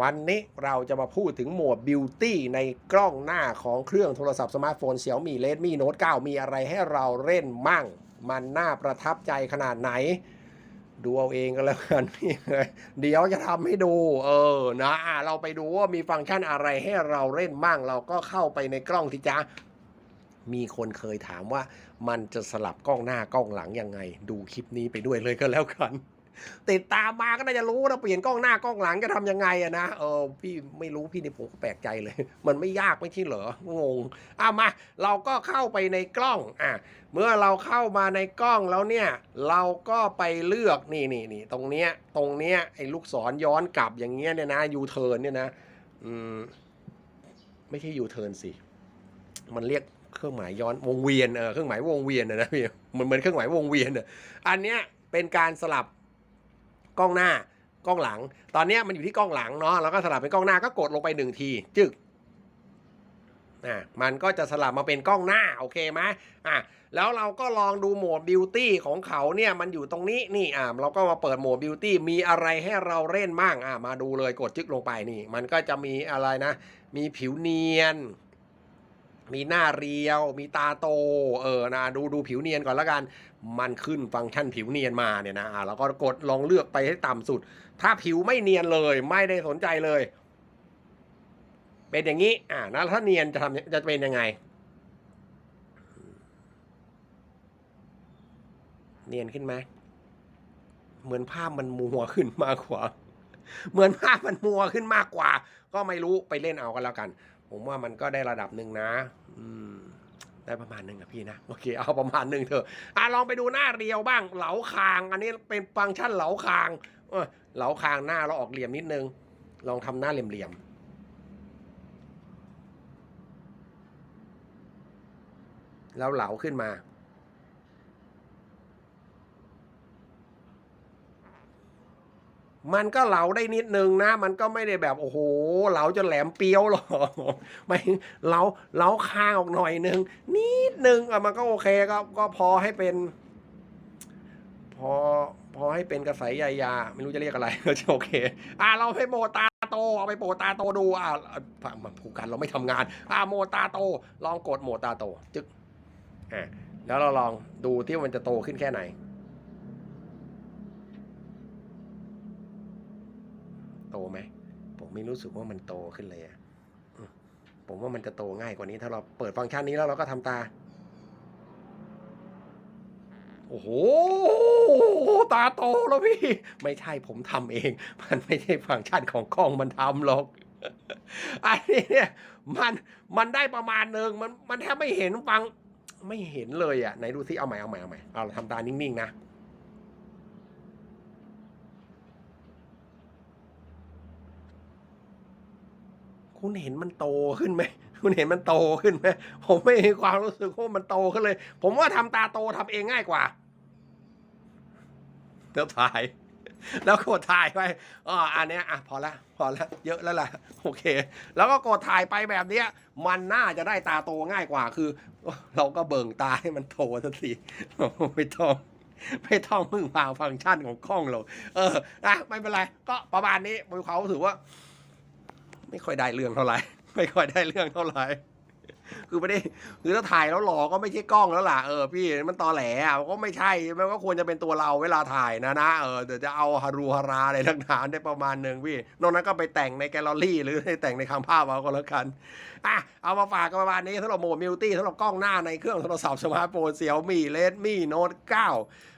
วันนี้เราจะมาพูดถึงโหมด Beauty ในกล้องหน้าของเครื่องโทรศัพท์สมาร์ทโฟน Xiaomi Redmi Note 9 มีอะไรให้เราเล่นมั่ง มันน่าประทับใจขนาดไหน ดูเอาเองก็แล้วกันพี่เดี๋ยวจะทำให้ดู เออนะอะเราไปดูว่ามีฟังก์ชันอะไรให้เราเล่นมั่ง เราก็เข้าไปในกล้องที่จ้ามีคนเคยถามว่ามันจะสลับกล้องหน้ากล้องหลังยังไง ดูคลิปนี้ไปด้วยเลยก็แล้วกัน ติดตามมาก็น่าจะรู้นะเปลี่ยนกล้องหน้ากล้องหลังจะทำยังไงอะนะเออพี่ไม่รู้พี่ในผมก็แปลกใจเลย มันไม่ยากไม่ใช่เหรองงอะมาเราก็เข้าไปในกล้องอะเมื่อเราเข้ามาในกล้องแล้วเนี่ยเราก็ไปเลือกนี่นี่นี่ตรงเนี้ยตรงเนี้ยไอ้ลูกศรย้อนกลับอย่างเงี้ยเนี่ยนะยูเทิร์นเนี่ยนะอืมไม่ใช่ยูเทิร์นสิมันเรียกเครื่องหมายย้อนวงเวียนเออเครื่องหมาย วงเวียนนะนะพี่เหมือนเหมือนเครื่องหมายวงเวียนอะอันเนี้ยเป็นการสลับ กล้องหน้ากล้องหลัง ตอนนี้มันอยู่ที่กล้องหลังเนาะแล้วก็สลับเป็นกล้องหน้าก็กดลงไปหนึ่งทีจึกอะมันก็จะสลับมาเป็นกล้องหน้าโอเคไหมอะแล้วเราก็ลองดูโหมดบิวตี้ของเขาเนี่ยมันอยู่ตรงนี้นี่อะเราก็มาเปิดโหมดบิวตี้มีอะไรให้เราเล่นบ้างอะมาดูเลยกดจึกลงไปนี่ มันก็จะมีอะไรนะ มีผิวเนียน มีหน้าเรียว มีตาโต เออนะดูดูผิวเนียนก่อนละกัน มันขึ้นฟังก์ชันผิวเนียนมาเนี่ยนะอ่าแล้วก็กดลองเลือกไปให้ต่ำสุด ถ้าผิวไม่เนียนเลย ไม่ได้สนใจเลย เป็นอย่างนี้ อ่าแล้วถ้าเนียนจะทำจะเป็นยังไง เนียนขึ้นไหมเหมือนภาพมันมัวขึ้นมากกว่า เหมือนภาพมันมัวขึ้นมากกว่า ก็ไม่รู้ไปเล่นเอากันแล้วกัน ผมว่ามันก็ได้ระดับหนึ่งนะ อืม ได้ประมาณหนึ่งอะพี่นะ โอเค เอาประมาณหนึ่งเถอะอะลองไปดูหน้าเรียวบ้าง เหลาคาง อันนี้เป็นฟังก์ชันเหลาคางเออเหลาคางหน้าเราออกเหลี่ยมนิดนึง ลองทำหน้าเหลี่ยมๆแล้วเหลาขึ้นมา มันก็เหลาได้นิดนึงนะ มันก็ไม่ได้แบบโอ้โหเหลาจนแหลมเปียวหรอกไม่เหลาเหลาคางออกหน่อยนึง นิดนึงอะมันก็โอเคก็ก็พอให้เป็น พอพอให้เป็นกระสายใยยา ไม่รู้จะเรียกอะไรก็จะโอเค อะเราไปโมตาโตเอาไปโมตาโตดูอะฝั่งมันผูกกันเราไม่ทำงาน อะโมตาโต ลองกดโมตาโตจึ๊กอะแล้วเราลองดูที่มันจะโตขึ้นแค่ไหน โตไหมผมไม่รู้สึกว่ามันโตขึ้นเลยอะผมว่ามันจะโตง่ายกว่านี้ ถ้าเราเปิดฟังก์ชันนี้แล้วเราก็ทำตา โอ้โห ตาโตแล้วพี่ ไม่ใช่ผมทำเอง มันไม่ใช่ฟังก์ชันของกล้องมันทำหรอกอันนี้เนี่ยมันมันได้ประมาณหนึ่งมันมันแทบไม่เห็นฟังไม่เห็นเลยอะไหนดูซิเอาใหม่เอาใหม่เอาใหม่เอาทำตานิ่งๆนะ คุณเห็นมันโตขึ้นไหม คุณเห็นมันโตขึ้นไหม ผมไม่มีความรู้สึกว่ามันโตขึ้นเลย ผมว่าทำตาโตทำเองง่ายกว่าแล้วถ่าย แล้วกดถ่ายไปอ๋ออันเนี้ยอะพอละพอละเยอะแล้วล่ะ โอเค แล้วก็กดถ่ายไปแบบเนี้ย มันน่าจะได้ตาโตง่ายกว่า คือ เราก็เบิ่งตาให้มันโตสักทีไม่ต้องไม่ต้องมึงพาฟังก์ชันของกล้องหรอกเอออะไม่เป็นไร ก็ประมาณนี้มีความรู้สึกว่า ไม่ค่อยได้เรื่องเท่าไหร่ ไม่ค่อยได้เรื่องเท่าไหร่ คือไม่ได้คือถ้าถ่ายแล้วหล่อก็ไม่ใช่กล้องแล้วล่ะเออพี่มันตอแหลอะก็ไม่ใช่มันก็ควรจะเป็นตัวเราเวลาถ่ายนะนะเออเดี๋ยวจะเอาฮารูฮาราอะไรต่างๆได้ประมาณหนึ่งพี่นอกนั้นก็ไปแต่งในแกลเลอรี่ หรือให้แต่งในคำภาพเอาก็แล้วกันอะเอามาฝากกันประมาณนี้สำหรับโหมดมิวตี้สำหรับกล้องหน้าในเครื่องโทรศัพท์สมาร์ทโฟนเสี่ยวมี่เลดมี่โน้ต9